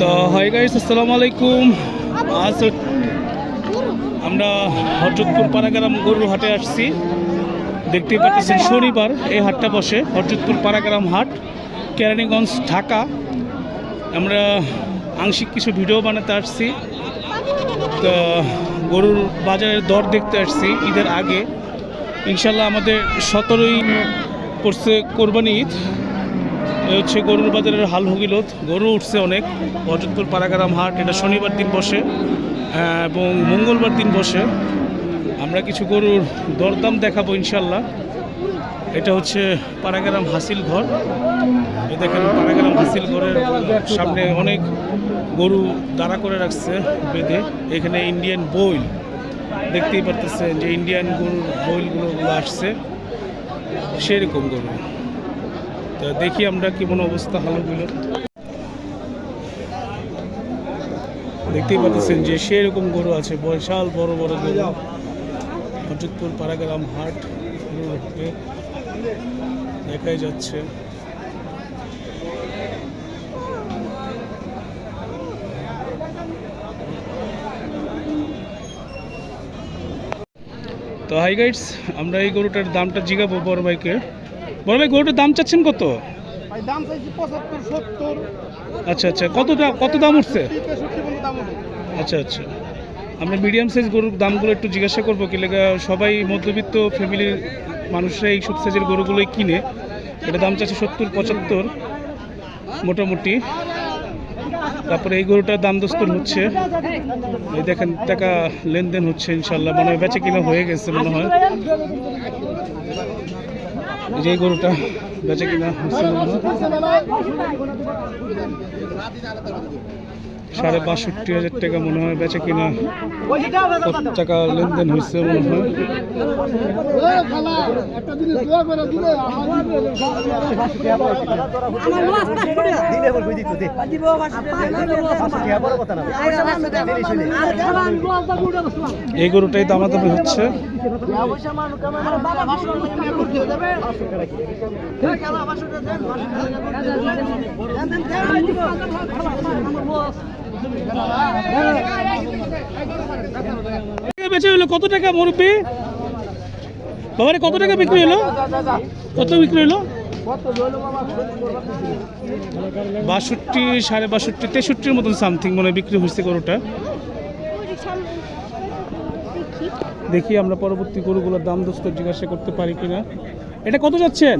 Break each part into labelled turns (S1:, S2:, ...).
S1: তো hi guys আসসালামু আলাইকুম। আজ আমরা হরজতপুর পাড়াগ্রাম গরুর হাটে আসছি। দেখতে পাচ্ছেন শনিবার, এই হাটটা বসে, হরজতপুর পাড়াগ্রাম হাট, কেরানীগঞ্জ, ঢাকা। আমরা আংশিক কিছু ভিডিও বানাতে আসছি। তো, গরুর বাজারের দর দেখতে আসছি, ঈদের আগে। ইনশাল্লাহ আমাদের সতেরোই পড়ছে কোরবানি ঈদ। এ হচ্ছে গরুর বাজারের হাল হুগিলত। গরু উঠছে অনেক। অযোধ্যপুর পাড়াগ্রাম হাট এটা শনিবার দিন বসে আহ, এবং মঙ্গলবার দিন বসে। আমরা কিছু গরুর দরদাম দেখাবো ইনশাল্লাহ এটা হচ্ছে পাড়াগ্রাম হাসিল ঘর। এই দেখেন পাড়াগ্রাম হাসিল ঘরের সামনে অনেক গরু দাঁড়া করে রাখছে বেঁধে। এখানে ইন্ডিয়ান বইল। দেখতেই পারতেছেন যে ইন্ডিয়ান গরুর বইলগুলো আসছে। সেরকম গরু। তো দেখি আমরা কেমন অবস্থা হালগুলো দেখতেই পাচ্ছেন যে সেরকম গরু আছে বিশাল বড় বড় গরু। হজরতপুর পাড়াগ্রাম হাট দেখাই যাচ্ছে। তো হাই গাইডস আমরা এই গরুটার দামটা জিগাবো বড় ভাইকে। বড় ভাই গরুটার দাম চাচ্ছেন কত?
S2: দাম চাইছি পঁচাত্তর সত্তর।
S1: আচ্ছা আচ্ছা কত দাম কত দাম উঠছে? আচ্ছা আচ্ছা। আমরা মিডিয়াম সাইজ গরুর দামগুলো একটু জিজ্ঞাসা করব কি লেগা সবাই মধ্যবিত্ত ফ্যামিলির মানুষরা এই সব সাইজের গরুগুলোই কিনে এটা দাম চাচ্ছে সত্তর পঁচাত্তর মোটামুটি। তারপরে এই গরুটার দাম দস্তর হচ্ছে। এই দেখেন টাকা লেনদেন হচ্ছে ইনশাল্লাহ মনে হয় বেচে কিনা হয়ে গেছে মনে হয়। যে গরুটা। কিনা সাড়ে বাষট্টি হাজার টাকা মনে হয় বেচে কিনা টাকা লেনদেন হয়েছে মনে হয়। এই গরুটাই দামাদামি হচ্ছে। বেচে হলো, কত টাকা মুরব্বী? বাবারে, কত টাকা বিক্রি হলো? কত বিক্রি হলো? বাষট্টি, সাড়ে বাষট্টি, তেষট্টির মতন সামথিং মনে বিক্রি হয়েছে গরুটা। দেখি আমরা পরবর্তী গরুগুলোর দাম দোস্ত জিজ্ঞাসা করতে পারি কিনা। এটা কত যাচ্ছেন?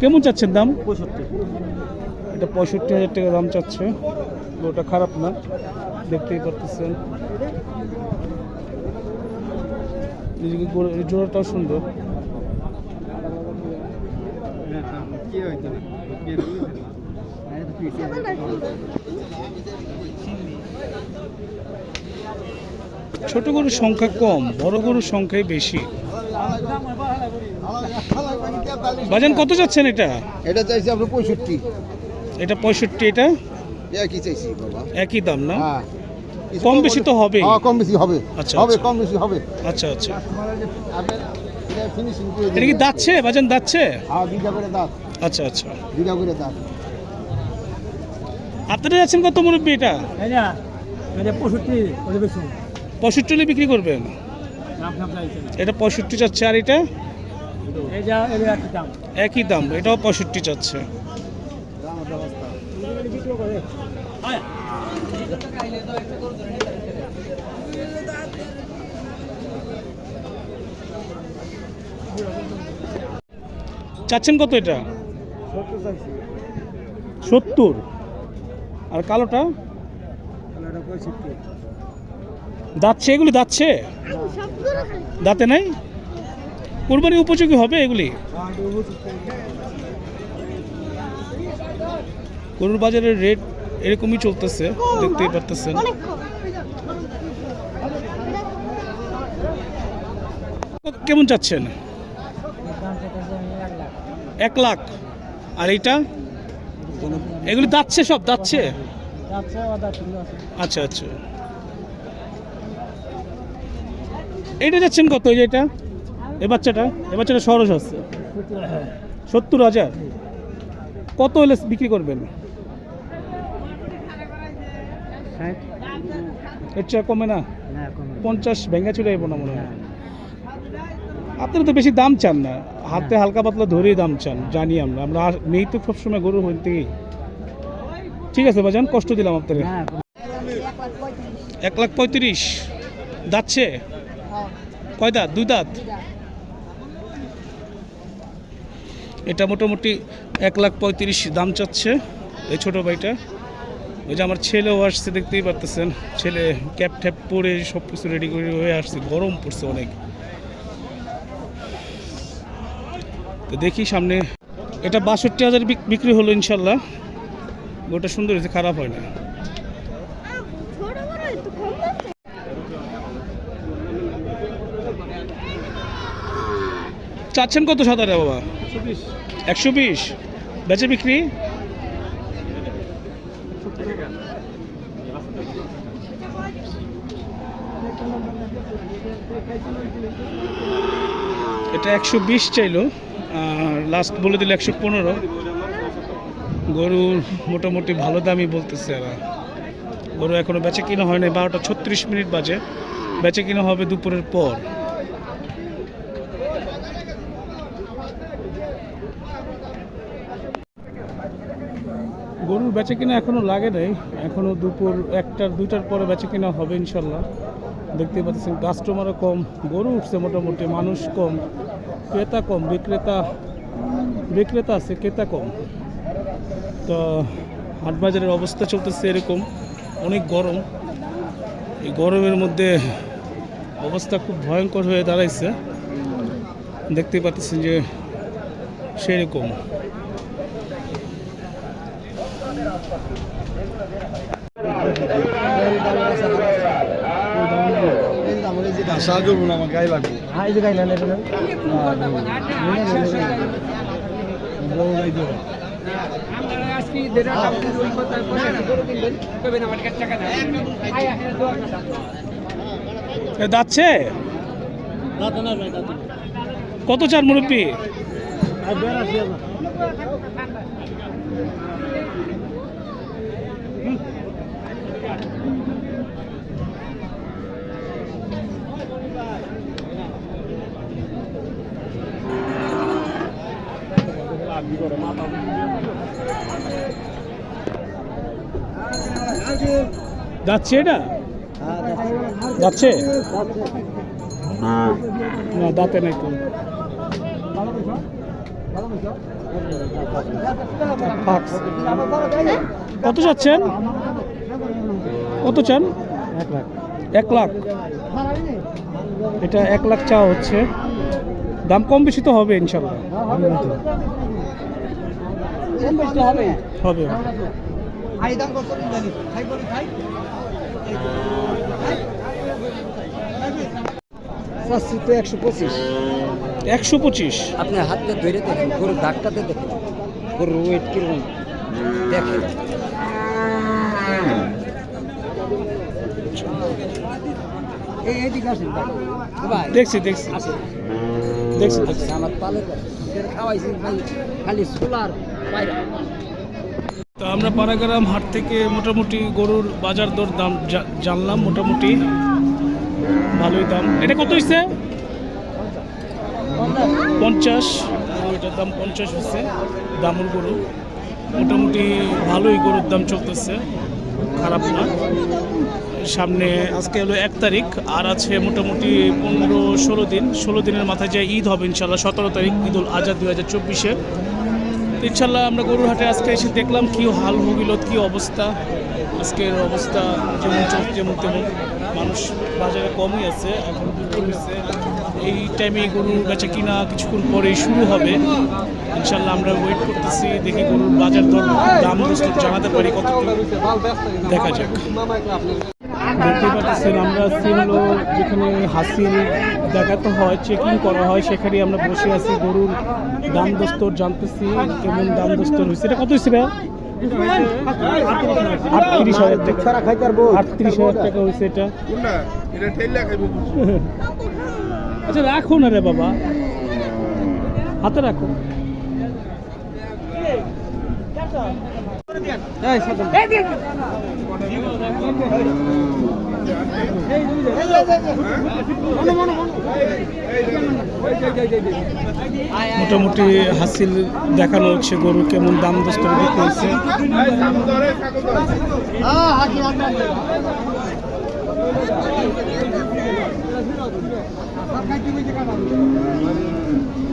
S1: কেমন চাচ্ছেন দাম? পঁয়ষট্টি। এটা পঁয়ষট্টি হাজার টাকা দাম চাচ্ছে। ওটা খারাপ না দেখতেই পারতেছেন। জোড়াটাও সুন্দর। ছোট গরুর সংখ্যা কম বড় গরুর সংখ্যাই বেশি। বাজান কত যাচ্ছেন এটা?
S2: এটা চাইছি আপনার পঁয়ষট্টি।
S1: এটা পঁয়ষট্টি এটা?
S2: একই চাইছি বাবা।
S1: একই দাম না?
S2: হ্যাঁ।
S1: কম বেশি তো হবেই
S2: হ্যাঁ কম বেশি হবে।
S1: আচ্ছা,
S2: হবে
S1: আচ্ছা।
S2: কম বেশি হবে।
S1: আচ্ছা আচ্ছা।
S2: এটা ফিনিশিং করে
S1: এটা কি দাচ্ছে বাজান দাচ্ছে
S2: হ্যাঁ দুইটা করে দাঁত।
S1: আচ্ছা আচ্ছা।
S2: দুইটা করে দাঁত।
S1: আপনারা যাচ্ছেন কত মুরব্বী এটা?
S3: পঁয়ষট্টি
S1: পঁয়ষট্টি হলে বিক্রি করবেন? এটা পঁয়ষট্টি চাচ্ছে আর এটা?
S3: একই দাম।
S1: এটাও পঁয়ষট্টি চাচ্ছে। চাচ্ছেন কত এটা? সত্তর। আর কালোটা? দাঁতছে এগুলি দাঁতছে? দাঁতে নাই? কোরবানি উপযোগী হবে এগুলি? গরুর বাজারের রেট এরকমই চলতেছে দেখতেই পারতেছেন। কেমন চাচ্ছেন? এক লাখ। আর এইটা? এগুলি দাচ্ছে সব দাচ্ছে আচ্ছা আচ্ছা। এইটা যাচ্ছেন কত? এই যে এটা? এ বাচ্চাটা? এ বাচ্চাটা সরস আছে। সত্তর হাজার। কত হলে বিক্রি করবেন? এর চেয়ে কমে না? পঞ্চাশ ভেঙে চলে যাব না মনে হয়। আপনারা তো বেশি দাম চান না। হাতে হালকা পাতলা ধরেই দাম চান জানি আমরা। আমরা নেই তো সবসময় গরু হইতে ঠিক আছে বাজান কষ্ট দিলাম আপনাদের এক লাখ পঁয়ত্রিশ। দাচ্ছে কয় দাঁত? দুই দাঁত? এটা মোটামুটি এক লাখ পঁয়ত্রিশ দাম চাচ্ছে এই ছোটো ভাইটা। ওই যে আমার ছেলেও আসছে, দেখতেই পারতেছেন। ছেলে ক্যাপ ট্যাপ পরে সব কিছু রেডি করে হয়ে আসছে, গরম পড়ছে অনেক। তো দেখি সামনে, এটা বাষট্টি হাজার বিক- বিক্রি হলো ইনশাল্লাহ। ওটা সুন্দর হয়েছে, খারাপ হয় না
S4: ছোট বড় একটু কম লাগছে
S1: চাচ্ছেন কত সাঁতারে বাবা? একশো বিশ। বেচে বিক্রি? এটা একশো বিশ চাইলো। আর লাস্ট বলে দিল একশো পনেরো। গরুর মোটামুটি ভালো দামই বলতেছে এরা। গরু এখনও বেচে কিনা হয় নাই। বারোটা ছত্রিশ মিনিট বাজে। বেচে কিনা হবে দুপুরের পর গরুর বেচে কিনা এখনও লাগে নাই। এখনও দুপুর একটার, দুইটার পরে বেচে কিনা হবে ইনশাল্লাহ। দেখতে পাচ্ছেন কাস্টমারও কম, গরু উঠছে মোটামুটি, মানুষ কম, ক্রেতা কম, বিক্রেতা বিক্রেতা আছে, ক্রেতা কম। তো হাট বাজারের অবস্থা চলতেছে এরকম, অনেক গরম। এই গরমের মধ্যে অবস্থা খুব ভয়ঙ্কর হয়ে দাঁড়াইছে। দেখতে পাচ্ছেন যে সেরকম।
S2: সাহায্য করুন আমার গায়ে লাগবে
S1: যাচ্ছে কত চার মুরব্বী? যাচ্ছে এটা যাচ্ছে? না। দাঁতে নাই তো। কত যাচ্ছেন? কত চান?
S3: এক লাখ।
S1: এক লাখ এটা এক লাখ চাওয়া হচ্ছে। দাম কম বেশি তো হবে ইনশাল্লাহ।
S3: হবে।
S1: হবে।
S3: চাচ্ছি তো একশো পঁচিশ।
S1: একশো পঁচিশ।
S3: আপনি হাতে ধরে দেখেন গরুর দাগটাতে দেখেন। গরুর ওয়েট কীরকম? দেখেন।
S1: দেখছি দেখছি। দেখছি দেখছি।
S3: আমার পালের খাওয়াইছি ভাই খালি সোলার বাইরে
S1: তো আমরা পাড়াগ্রাম হাট থেকে মোটামুটি গরুর বাজার দর দাম জানলাম মোটামুটি। ভালোই দাম। এটা কত হয়েছে পঞ্চাশ। এটার দাম পঞ্চাশ হচ্ছে দামুর গরু। মোটামুটি ভালোই গরুর দাম চলতেছে, খারাপ না। সামনে আজকে হলো এক তারিখ, আর আছে মোটামুটি পনেরো ষোলো দিন। ষোলো দিনের মাথায় যে ঈদ হবে ইনশাল্লাহ, সতেরো তারিখ ঈদ উল আজহা দুই হাজার চব্বিশে। ইনশাল্লাহ আমরা গরুর হাটে আজকে এসে দেখলাম কি হাল ভুগিল কি অবস্থা। আজকের অবস্থা যেমন চোখ, যেমন তেমন। মানুষ বাজারে কমই আছে, এখন এই টাইমে গরুর বেচা কিনা কিছুক্ষণ পরেই শুরু হবে। ইনশাল্লাহ আমরা ওয়েট করতেছি, দেখি গরুর বাজার দর, দাম জানাতে পারি কত দেখা যাক। দেখতে পাচ্ছেন আমরা হলো যেখানে হাসিল দেখাতে হয় চেকিং করা হয় সেখানে আমরা বসে আছি। গরুর দাম দস্তর জানতেছি, কেমন দাম দস্তর হয়েছে। এটা কত হয়েছে ভাই? আটত্রিশ হাজার টাকা। আটত্রিশ হাজার টাকা এটা। আচ্ছা রাখো না রে বাবা। হাতে রাখো। মোটামুটি হাসিল দেখানো হচ্ছে গরু কেমন দাম দোস্ত হয়েছে Thank.